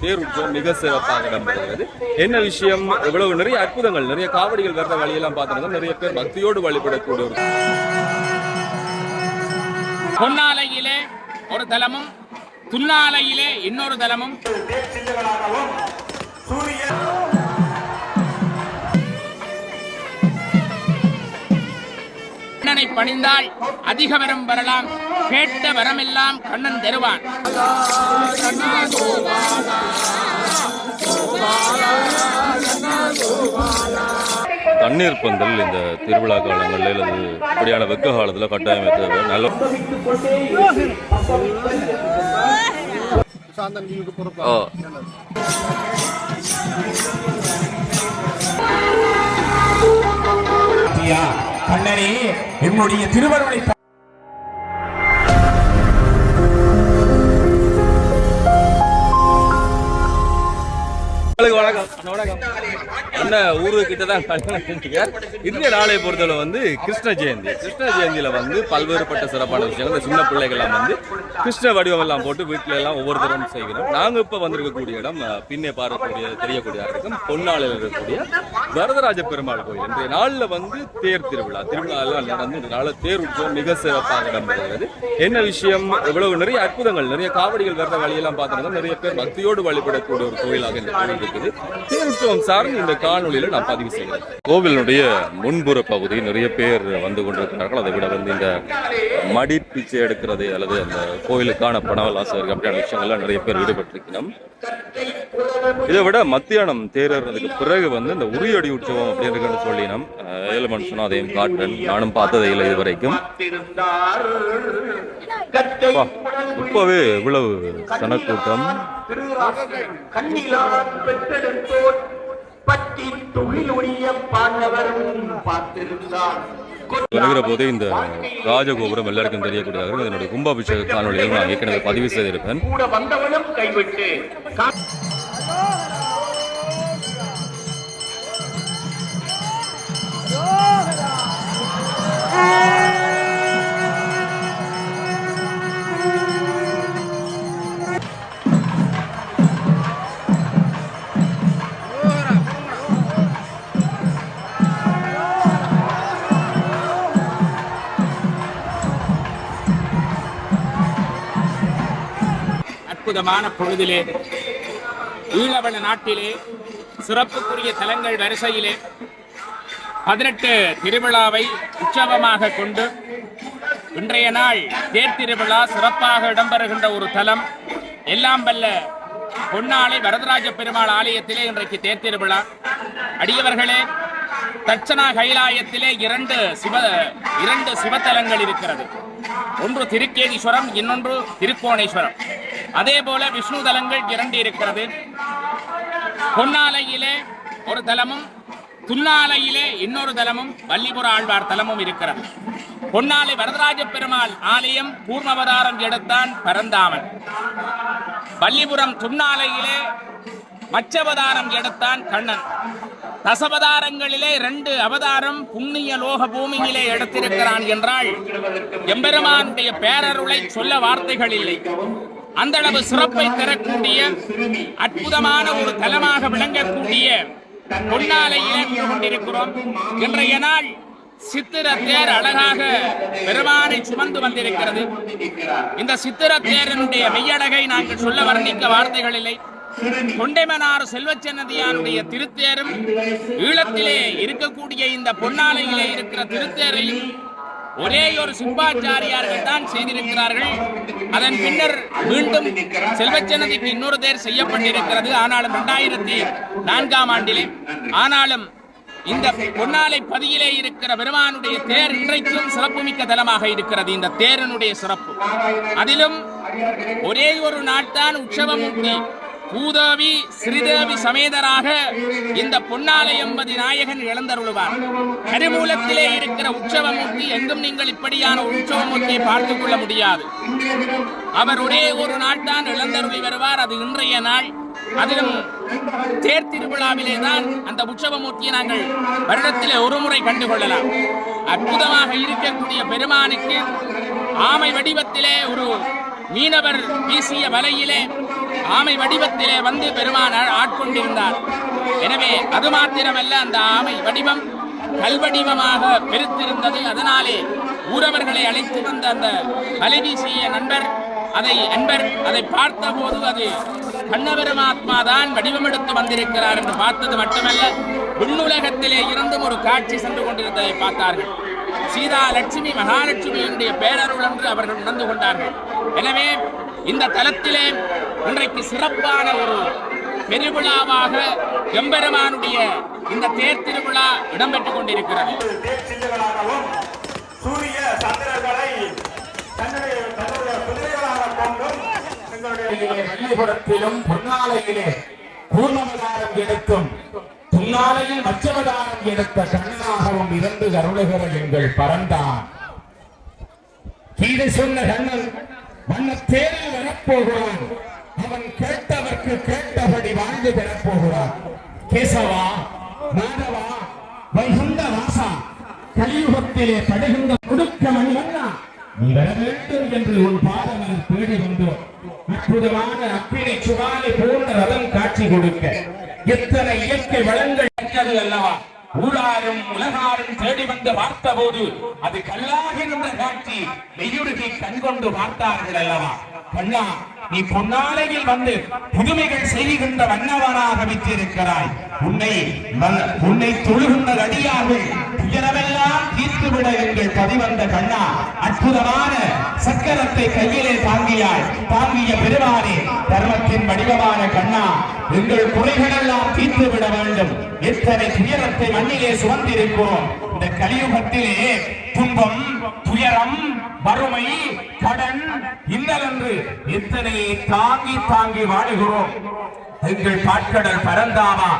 தேர் உற்சவம் மிக சிறப்பாக இடம்பெறுகிறது என்ன விஷயம்? இவ்வளவு நிறைய அற்புதங்கள் நிறைய காவடிகள் வர்ற வழியெல்லாம் பார்த்தோம்னா நிறைய பேர் பக்தியோடு வழிபடக்கூடிய ஒரு பொன்னாலையிலே ஒரு தலமும் துண்ணாலையிலே இன்னொரு தலமும். கண்ணனை பணிந்தால் அதிக வரம் வரலாம். கேட்ட வரமெல்லாம் கண்ணன் தருவான். தண்ணீர் பந்தல் இந்த திருவிழா காலங்களில் அல்லது இப்படியான வெக்க காலத்தில் கட்டாயம் தேவை. நல்ல ஓ ஐயா, கண்ணனே என்னுடைய திருவருளை அண்ணன் ஊரு கிட்ட தான் கல்யாணம் செஞ்சுக்கார் இன்றைய நாளை பொறுத்தவரை வந்து கிருஷ்ண ஜெயந்தி. கிருஷ்ண ஜெயந்தியில வந்து பல்வேறுபட்ட சிறப்பான விஷயங்கள் இந்த சின்ன பிள்ளைகள்லாம் வந்து கிருஷ்ண வடிவம் எல்லாம் போட்டு வீட்டுல எல்லாம் ஒவ்வொருத்தரும் செய்கிறோம். நாங்க இப்ப வந்திருக்கக்கூடிய இடம் பின்னே பார்க்கக்கூடிய தெரியக்கூடிய இருக்கும் பொன்னாளில் இருக்கக்கூடிய வரதராஜ பெருமாள் கோயில். இன்றைய நாளில் வந்து தேர் திருவிழா. திருவிழா எல்லாம் நடந்து இந்த நாளில் தேர் உற்சவம் மிக சிறப்பாக இடம்பெறுகிறது. என்ன விஷயம்? இவ்வளவு நிறைய அற்புதங்கள் நிறைய காவடிகள் வர்ற வழியெல்லாம் பார்த்தோம்னா நிறைய பேர் பக்தியோடு வழிபடக்கூடிய ஒரு கோயிலாக இந்த கோயில் இருக்குது தேர் உற்சவம் சார்ந்து இந்த காணொலியில நான் பதிவு செய்கிறேன். கோவிலுடைய முன்புற பகுதி நிறைய பேர் வந்து கொண்டிருக்கிறார்கள். அதை விட வந்து இந்த மடி பிச்சை எடுக்கிறது அல்லது அந்த கோயிலுக்கான பணவலாசகர்கள் அப்படியான விஷயங்கள்லாம் நிறைய பேர் ஈடுபட்டிருக்கணும் இதை விட மத்தியானம் தேர்றதுக்கு பிறகு வந்து இந்த உரியடி உற்சவம் அப்படின்னு சொல்லினோம் ஏழுமன் சொன்னா அதையும் காட்டுறேன். நானும் பார்த்ததை இல்லை இது வரைக்கும் அப்பா, இப்பவே இவ்வளவு சனக்கூட்டம். பற்றி துளியுடைய பாண்டவரும் பார்த்திருந்தார் வருகிற போதே இந்த ராஜகோபுரம் எல்லாருக்கும் தெரியக்கூடியதாக. இதனுடைய கும்பாபிஷேக காணொலியில் நான் ஏற்கனவே பதிவு செய்திருப்பேன் கூட வந்தவனும் கைவிட்டு அற்புதமான பொழுதிலே ஈழவள நாட்டிலே சிறப்புக்குரிய தலங்கள் வரிசையிலே பதினெட்டு திருவிழாவை உற்சவமாக கொண்டு இன்றைய நாள் தேர் திருவிழா சிறப்பாக இடம்பெறுகின்ற ஒரு தலம் எல்லாம் வல்ல பொன்னாளை வரதராஜ பெருமாள் ஆலயத்திலே இன்றைக்கு தேர் திருவிழா. அடியவர்களே தட்சணா கைலாயத்திலே இரண்டு சிவ இரண்டு சிவத்தலங்கள் இருக்கிறது. ஒன்று திருக்கேதீஸ்வரம் இன்னொன்று திருக்கோணேஸ்வரம். அதே போல விஷ்ணு தலங்கள் இரண்டு இருக்கிறது பொன்னாலையிலே ஒரு தலமும் துன்னாலையிலே இன்னொரு தலமும் வள்ளிபுர ஆழ்வார் தலமும் இருக்கிறது. பொன்னாலை வரதராஜ பெருமாள் ஆலயம் பூர்ணவதாரம் எடுத்தான் பரந்தாமன். வள்ளிபுரம் துன்னாலையிலே மச்சவதாரம் எடுத்தான் கண்ணன். தசவதாரங்களிலே ரெண்டு அவதாரம் புண்ணிய லோக பூமியிலே எடுத்திருக்கிறான் என்றால் எம்பெருமானுடைய பேரருளை சொல்ல வார்த்தைகள் இல்லை. அந்த அளவு சிறப்பை தரக்கூடிய அற்புதமான ஒரு தலமாக விளங்கக்கூடிய பொன்னாலை இழந்து கொண்டிருக்கிறோம். இன்றைய நாள் சித்திர தேர் அழகாக பெருமானை சுமந்து வந்திருக்கிறது. இந்த சித்திர தேரனுடைய மெய்யழகை நாங்கள் சொல்ல வர்ணிக்க வார்த்தைகள் இல்லை. தொண்டைமனார் செல்வச்சன்னதியானுடைய திருத்தேரும் ஈழத்திலே இருக்கக்கூடிய இந்த பொன்னாலையிலே இருக்கிற திருத்தேரையும் ஒரே ஒரு சிம்பாச்சாரியார்கள் தான் செய்திருக்கிறார்கள். அதன் பின்னர் மீண்டும் செல்வச்சன்னதிக்கு இன்னொரு தேர் செய்யப்பட்டிருக்கிறது. ஆனாலும் இரண்டாயிரத்தி நான்காம் ஆண்டிலே ஆனாலும் இந்த பொன்னாலை பதியிலே இருக்கிற பெருமானுடைய தேர் இன்றைக்கும் சிறப்புமிக்க தலமாக இருக்கிறது. இந்த தேரனுடைய சிறப்பு. அதிலும் ஒரே ஒரு நாட்தான் உற்சவமூர்த்தி பூதேவி ஸ்ரீதேவி சமேதராக இந்த பொன்னாலை எம்பதி நாயகன் இழந்தருளுவார் கருமூலத்திலே இருக்கிற உற்சவமூர்த்தி எங்கும் நீங்கள் இப்படியான ஒரு உற்சவமூர்த்தியை பார்த்துக் கொள்ள முடியாது. அவர் ஒரே ஒரு நாள் தான் இழந்தருளி வருவார். அது இன்றைய நாள். அதிலும் தேர் திருவிழாவிலே தான் அந்த உற்சவமூர்த்தியை நாங்கள் வருடத்திலே ஒரு முறை கண்டு கொள்ளலாம். அற்புதமாக இருக்கக்கூடிய பெருமானுக்கு ஆமை வடிவத்திலே ஒரு மீனவர் வீசிய வலையிலே ஆமை வடிவத்திலே வந்து பெருமானார் ஆட்கொண்டிருந்தார். எனவே அது மாத்திரமல்ல அந்த ஆமை வடிவம் கல்வடிவமாக பெருத்திருந்தது. அதனாலே ஊரவர்களை அழைத்து வந்த அந்த அலைவீசிய நண்பர் அதை அன்பர் அதை பார்த்தபோது அது கண்ணபெருமாத்மா தான் வடிவமெடுத்து வந்திருக்கிறார் என்று பார்த்தது மட்டுமல்ல விண்ணுலகத்திலே இருந்தும் ஒரு காட்சி சென்று கொண்டிருந்ததை பார்த்தார்கள். சீதா லட்சுமி மகாலட்சுமியினுடைய பேரருள் என்று அவர்கள் உணர்ந்து கொண்டார்கள். எனவே இந்த தலத்திலே இன்றைக்கு சிறப்பான ஒரு பெருவிழாவாக எம்பெருமானுடைய இந்த தேர் திருவிழா இடம்பெற்றுக் கொண்டிருக்கிறது. சூரிய சந்திரர்களை தன்னுடைய பொன்னாலையிலே பூர்ணவதாரம் எடுக்கும் புன்னாலையில் மச்சவதாரம் எடுத்த கண்ணனாகவும் இருந்து அருளுகிற எங்கள் பரந்தான் கீழே சொன்ன கண்ணன் வண்ண தேரில் வரப்போகிறான். அவன் கேட்டவர்க்கு கேட்டபடி வாழ்ந்து பெறப்போகிறான். கேசவா மாதவா வைகுந்த வாசா கலியுகத்திலே படுகின்ற முடுக்க மணிவண்ணா நீ வர வேண்டும் என்று உன் பாதங்கள் தேடி வந்தோம் அற்புதமான அப்பினை சுவாலை பூர்ண ரதம் காட்சி கொடுக்க. எத்தனை இயற்கை வளங்கள் அல்லவா? ஊழாரும் உலகாரும் தேடி வந்து பார்த்தபோது அது கல்லாக இருந்த காட்சி மெய்யுருகி கண்கொண்டு பார்த்தார்கள் அல்லவா? கண்ணா நீ பொன்னாலையில் வந்து புதுமைகள் செய்கின்ற வண்ணவனாக விற்றிருக்கிறாய் உன்னை உன்னை தொழுகின்ற அடியார்கள் துயரமெல்லாம் தீர்த்துவிட எங்கள் பதிவந்த கண்ணா அற்புதமான சக்கரத்தை கையிலே தாங்கியாய் தாங்கிய பெருமானே தர்மத்தின் வடிவமான கண்ணா எங்கள் குறைகளெல்லாம் தீர்த்து விட வேண்டும். எத்தனை துயரத்தை மண்ணிலே சுமந்திருக்கிறோம். இந்த கலியுகத்திலே துன்பம் துயரம் வறுமை கடன் இன்னல் என்று எத்தனை தாங்கி தாங்கி வாழுகிறோம். எங்கள் பாட்கடல் பரந்தாமா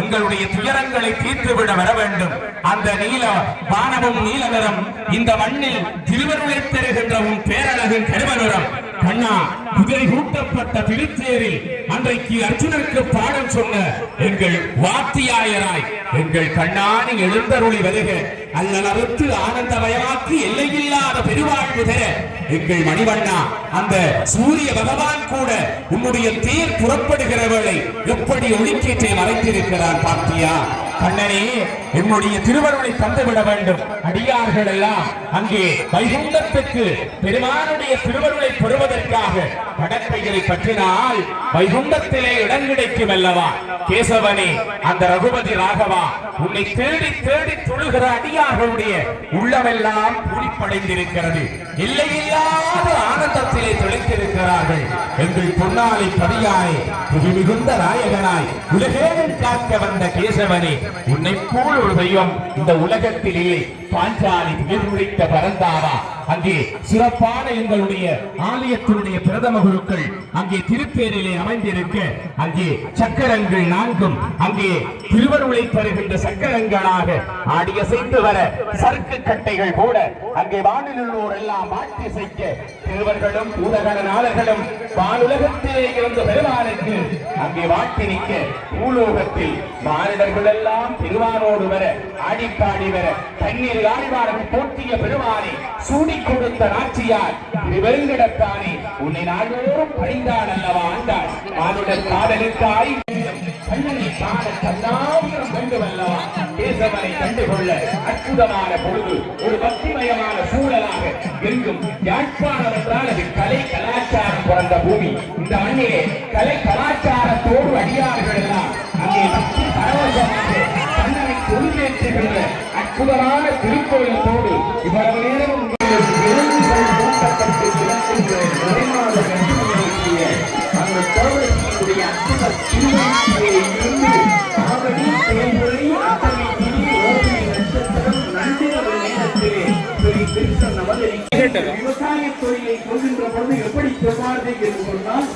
எங்களுடைய துயரங்களை தீர்த்துவிட வர வேண்டும். அந்த நீல வானமும் நீல நிறம் இந்த மண்ணில் திருவருளை தருகின்ற உன் பேரழகின் கருவநிறம். கண்ணா குதிரை கூட்டப்பட்ட திருத்தேரில் அன்றைக்கு அர்ஜுனனுக்கு பாடம் சொன்ன எங்கள் வாத்தியாயராய் எங்கள் கண்ணானி எழுந்தருளி வருக. ஆனந்த ஆனந்தமயமாக்கி எல்லையில்லாத பெருவாழ்வு தர எங்கள் மணிவண்ணா அந்த சூரிய பகவான் கூட உன்னுடைய தேர் புறப்படுகிறவளை எப்படி ஒளிக்கேற்றை மறைத்திருக்கிறார் பார்த்தியா கண்ணனே என்னுடைய திருவருளை தந்துவிட வேண்டும். அடியார்கள் எல்லாம் அங்கே வைகுண்டத்துக்கு பெருமானுடைய திருவருளை பெறுவதற்காக கடற்கைகளை பற்றினால் வைகுண்டத்திலே இடம் கிடைக்கும் அல்லவா? கேசவனே அந்த ரகுபதி ராகவா உன்னை தேடி தேடி தொழுகிற அடியார்களுடைய உள்ளமெல்லாம் பூரிப்படைந்திருக்கிறது. இல்லையில்லாத ஆனந்தத்திலே தொலைத்திருக்கிறார்கள். எங்கள் பொன்னாலை பதியாய் புவி மிகுந்த நாயகனாய் உலகேனும் காக்க வந்த கேசவனே உன்னை போல் ஒரு தெய்வம் இந்த உலகத்தில் இல்லை பாஞ்சாலி உயிர்முடித்த பரந்தாவா? அங்கே சிறப்பான எங்களுடைய ஆலயத்தினுடைய பிரதம குருக்கள் அங்கே திருப்பேரிலே அமைந்திருக்க அங்கே சக்கரங்கள் நான்கும் அங்கே திருவருளை தருகின்ற சக்கரங்களாக ஆடியசைத்து வர சறுக்கு கட்டைகள் கூட அங்கே வானிலுள்ளோர் எல்லாம் மாற்றி செய்ய திருவர்களும் ஊடகனாளர்களும் வானுலகத்திலே இருந்த பெருமானுக்கு அங்கே வாட்டி நிற்க பூலோகத்தில் மானிடர்கள் எல்லாம் திருவானோடு வர ஆடிப்பாடி வர தண்ணீர் ஆடிவார்கள் போற்றிய பெருமானை சூடி கொடுத்த நாச்சியார் திருவெருங்கிடத்தானே உன்னை நாள்தோறும் பணிந்தான் அல்லவா ஆண்டாள்? மானுடர் காதலுக்காய் கண்ணனை காண கண்ணாவிரம் வேண்டும் அல்லவா கேசவனை கண்டுகொள்ள அற்புதமான பொழுது ஒரு பக்திமயமான சூழலாக எங்கும் யாழ்ப்பாணம் என்றால் அது கலை கலாச்சாரம் பிறந்த பூமி. இந்த மண்ணிலே கலை கலாச்சாரத்தோடு அடியார்கள் எல்லாம் அங்கே பக்தி பரவசமாக தன்னை தொழிலேற்றுகின்ற அற்புதமான திருக்கோயிலோடு இவ்வளவு நேரம் விலங்குகள் மூட்டப்பட்டு அந்த கோவிலுடைய அற்புத தொழிலை சொல்கின்ற பொழுது எப்படி சொல்வார்கள் என்று சொன்னால்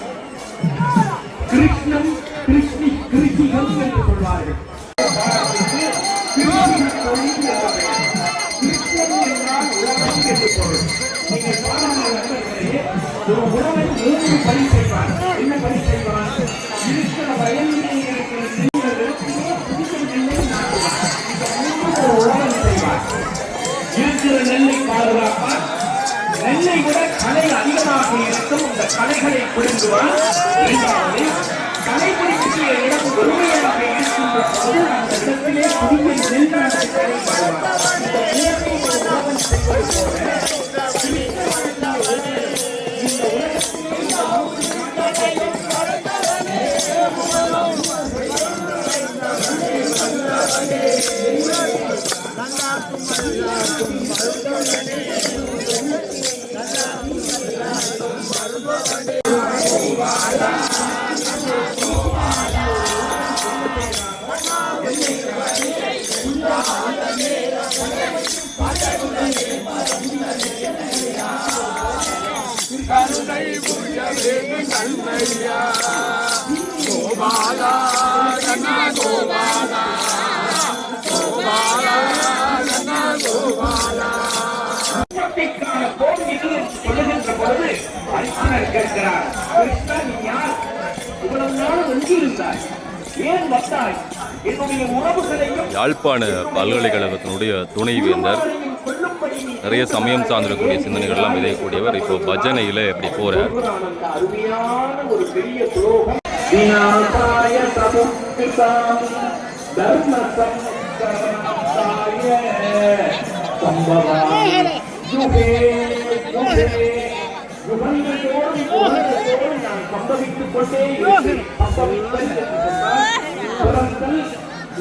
கிருஷ்ணம் கிருஷ்ணி கிருஷிகம் என்று சொல்வார்கள். என்று பொருள். நீங்கள் ஒரு உழவன் மூன்று பணி என்ன பணி இருக்கிற அதிகமாக இருக்கும் இந்த கலைகளை புரிந்துவார் இரண்டாவது இடம் உரிமையாக இருக்கும் சொல்லுகின்ற பொழுது கேட்கிறார் கிருஷ்ணா நீ யார் இவ்வளவு நாள் எங்கிருந்தாய் ஏன் வந்தாய் என்னுடைய உறவுகளையும் யாழ்ப்பாண பல்கலைக்கழகத்தினுடைய துணைவேந்தர் நிறைய சமயம் சார்ந்திருக்கக்கூடிய சிந்தனைகள்லாம் விதையக்கூடியவர் இப்போ பஜனையில் எப்படி போகிறார்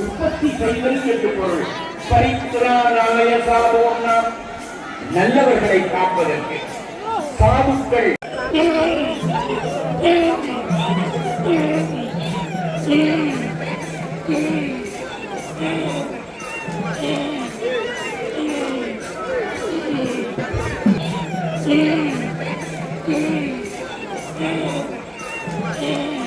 உற்பத்தி செய்தல் என்று பொருள் பரித்ராராய சாபோன்னா நல்லவர்களை காப்பதற்கு சாதுக்கள் Yeah.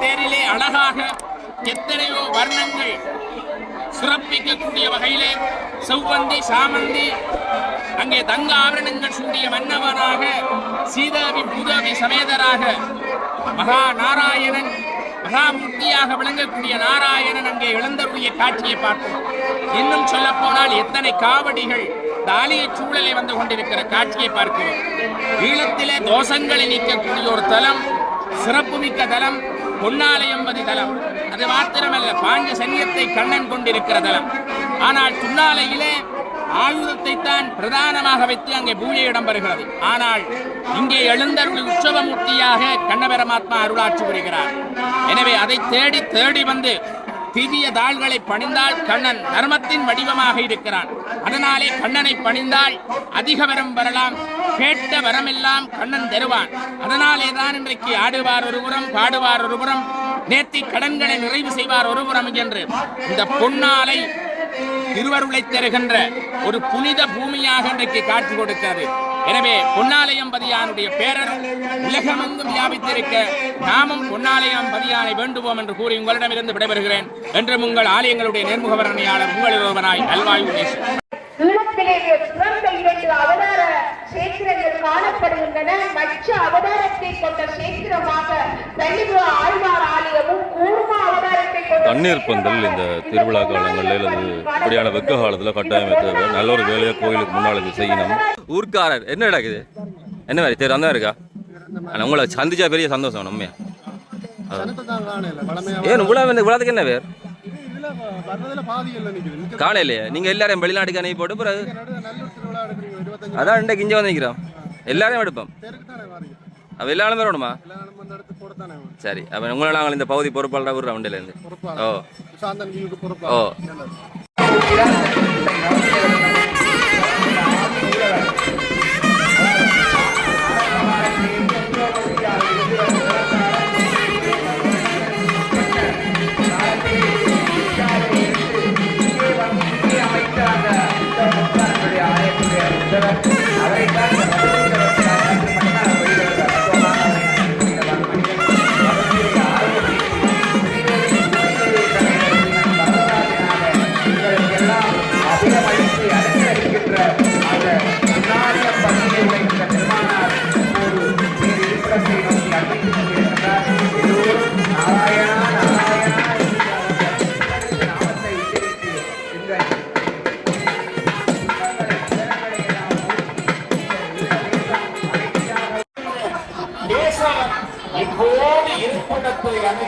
தேரிலே அழகாக எத்தனையோ வர்ணங்கள் சிறப்பிக்கக்கூடிய வகையிலே செவ்வந்தி சாமந்தி அங்கே தங்க ஆபரணங்கள் சூடிய மன்னவனாக சீதாவி பூதாவி சமேதராக மகா நாராயணன் மகாமூர்த்தியாக விளங்கக்கூடிய நாராயணன் அங்கே எழுந்தருடைய காட்சியை பார்ப்போம். இன்னும் சொல்ல போனால் எத்தனை காவடிகள் தாலிய சூழலை வந்து கொண்டிருக்கிற காட்சியை பார்க்கிறோம். ஈழத்திலே தோஷங்களை நீக்கக்கூடிய ஒரு தலம் சிறப்புமிக்க தலம் பொன்னாலயம்பதி தலம். அது மாத்திரமல்ல பாஞ்ச சன்னியத்தை கண்ணன் கொண்டிருக்கிற தலம். ஆனால் துன்னாலையிலே ஆயுதத்தை தான் பிரதானமாக வைத்து அங்கே பூஜை இடம்பெறுகிறது ஆனால் இங்கே எழுந்தருள் உற்சவமூர்த்தியாக கண்ணபெரமாத்மா அருளாட்சி புரிகிறார். எனவே அதை தேடி தேடி வந்து திவ்ய தாள்களை பணிந்தால் கண்ணன் தர்மத்தின் வடிவமாக இருக்கிறான். அதனாலே கண்ணனை பணிந்தால் அதிக வரம் வரலாம். கேட்ட வரமெல்லாம் கண்ணன் தருவான். அதனாலே தான் இன்றைக்கு ஆடுவார் ஒருபுறம் பாடுவார் ஒருபுறம் நேர்த்தி கடன்களை நிறைவு செய்வார் ஒருபுறம் என்று இந்த பொன்னாலை திருவருளை தருகின்ற ஒரு புனித பூமியாக இன்றைக்கு காட்சி கொடுக்கிறது. எனவே பொன்னாலயம்பதியானுடைய பேரர் உலகமெங்கும் வியாபித்திருக்க நாமும் பொன்னாலயம்பதியானை வேண்டுவோம் என்று கூறி உங்களிடமிருந்து விடைபெறுகிறேன். என்றும் உங்கள் ஆலயங்களுடைய நேர்முகவரணையாளர் உங்களில் ஒருவனாய் அல்வாயு சேத்திரங்கள் காணப்படுகின்றன. மற்ற அவதாரத்தை கொண்ட சேத்திரமாக தள்ளிபுர ஆழ்வார் ஆலயமும் கூர்ம அவதாரத்தை கொண்ட தண்ணீர் பந்தல் இந்த திருவிழா காலங்களில் அல்லது இப்படியான வெக்க காலத்தில் கட்டாயமே தேவை. நல்ல ஒரு வேலையை கோயிலுக்கு முன்னால் இது செய்யணும். ஊர்க்காரர் என்ன நடக்குது? என்ன மாதிரி தெரு அந்த இருக்கா? ஆனால் உங்களை சந்திச்சா பெரிய சந்தோஷம் பழமையா ஏன் வந்து இவ்வளோத்துக்கு என்ன பேர்? நிக்க காணையிலையே நீங்கள் எல்லாரும் வெளிநாட்டுக்கு அனுப்பி போட்டு பிறகு? அதான் இன்றைக்கு இங்கே வந்து நிற்கிறோம் எல்லாரையும் எடுப்போம். அப்போ வரணுமா? இடத்துக்கு போடத்தானே வேணும். சரி அப்போ உங்களை நாங்கள் இந்த பகுதி பொறுப்பாளராக விடுறோம் வண்டியிலேருந்து ஓ. ஓ. நல்லது கேசவன்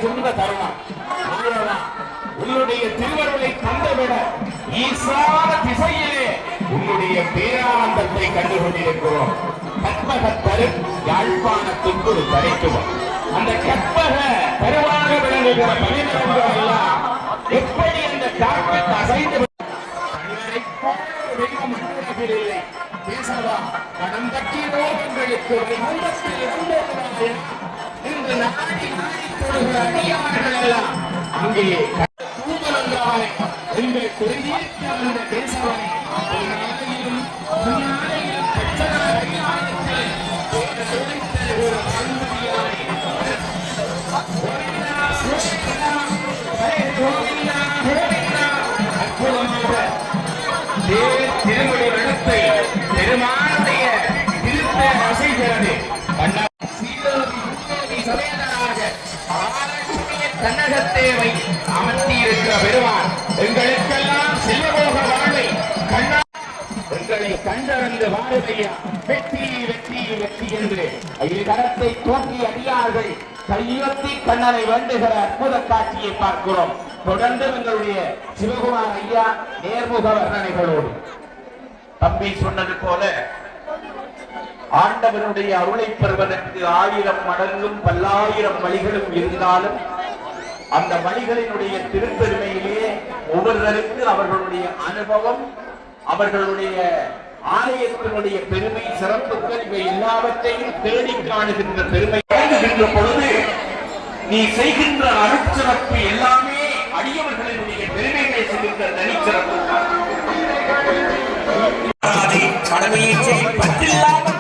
இருப்பிடத்தை தருணம் ஆண்டவா, உன்னுடைய திருவருளை தந்தவிட ஈசான திசையிலே உன்னுடைய பேரானந்தத்தை கண்டுகொண்டிருக்கிறோம். கற்பக தரு யாழ்ப்பாணத்துக்கு ஒரு தரைக்குவோம் அந்த கற்பக தருவாக விளங்குகிற பணிமரங்கள் எல்லாம் எப்படி அந்த காற்றுக்கு அசைந்து பேசலாம் கடந்த கடன் கட்டினோம் எங்களுக்கு. விபந்தத்தில் அங்கே தூங்கலங்காய் எங்கள் குறைதீர்க்க என்று வாருதையா வெற்றி வெற்றி வெற்றி என்று இரு கரத்தை தூக்கி அடியார்கள் கையொத்தி கண்ணனை வேண்டுகிற அற்புத காட்சியை பார்க்கிறோம். தொடர்ந்து எங்களுடைய சிவகுமார் ஐயா நேர்முக வர்ணனைகளோடு. தம்பி சொன்னது போல ஆண்டவனுடைய அருளை பெறுவதற்கு ஆயிரம் மடங்கும் பல்லாயிரம் வழிகளும் இருந்தாலும் அந்த வழிகளினுடைய திருப்பெருமையிலே ஒவ்வொருவருக்கு அவர்களுடைய அனுபவம் அவர்களுடைய ஆலயத்தினுடைய பெருமை சிறப்புகள் இவை எல்லாவற்றையும் தேடி காணுகின்ற பெருமை. வழங்குகின்ற பொழுது நீ செய்கின்ற அருட்சிறப்பு எல்லாமே அடியவர்களினுடைய பெருமை பேசுகின்ற தனிச்சிறப்பு. கடமையை பற்றில்லாமல்